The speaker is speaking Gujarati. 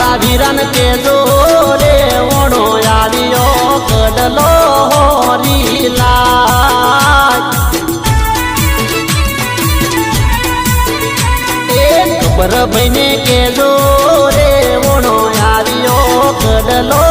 મારા વીરન કે રે ઓણો આવ્યો કડલો રીલા એ ખબર ભાઈને કેજો રે ઓણો આવ્યો કડલો રીલા